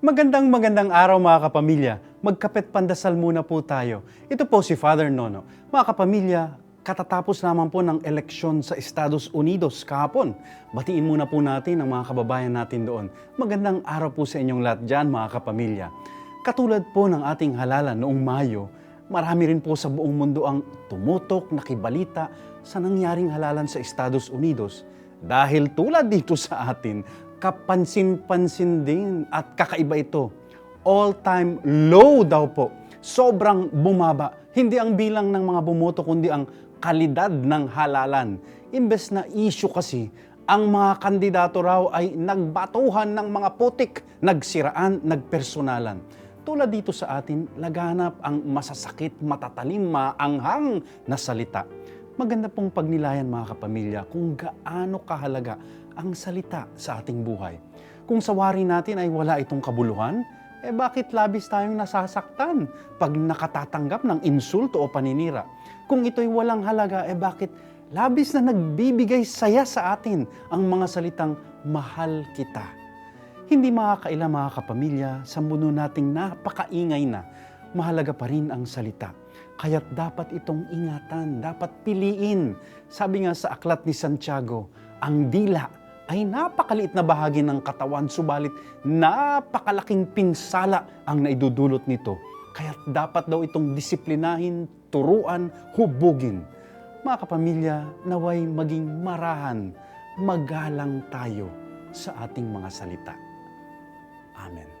Magandang magandang araw mga kapamilya. Magkapit pandasal muna po tayo. Ito po si Father Nono. Mga kapamilya, katatapos naman po ng eleksyon sa Estados Unidos kahapon. Batiin muna po natin ang mga kababayan natin doon. Magandang araw po sa inyong lahat dyan mga kapamilya. Katulad po ng ating halalan noong Mayo, marami rin po sa buong mundo ang tumutok, nakibalita sa nangyaring halalan sa Estados Unidos. Dahil tulad dito sa atin, kapansin-pansin din at kakaiba ito. All-time low daw po. Sobrang bumaba. Hindi ang bilang ng mga bumoto, kundi ang kalidad ng halalan. Imbes na issue kasi, ang mga kandidato raw ay nagbatuhan ng mga putik, nagsiraan, nagpersonalan. Tulad dito sa atin, laganap ang masasakit, matatalim, maanghang na salita. Maganda pong pagnilayan mga kapamilya kung gaano kahalaga ang salita sa ating buhay. Kung sa wari natin ay wala itong kabuluhan, eh bakit labis tayong nasasaktan pag nakatatanggap ng insulto o paninira? Kung ito'y walang halaga, eh bakit labis na nagbibigay saya sa atin ang mga salitang mahal kita? Hindi makakaila mga kapamilya sa mundo nating napakaingay na, mahalaga pa rin ang salita. Kaya't dapat itong ingatan, dapat piliin. Sabi nga sa aklat ni Santiago, ang dila ay napakaliit na bahagi ng katawan, subalit napakalaking pinsala ang naidudulot nito. Kaya't dapat daw itong disiplinahin, turuan, hubugin. Mga kapamilya, naway maging marahan, magalang tayo sa ating mga salita. Amen.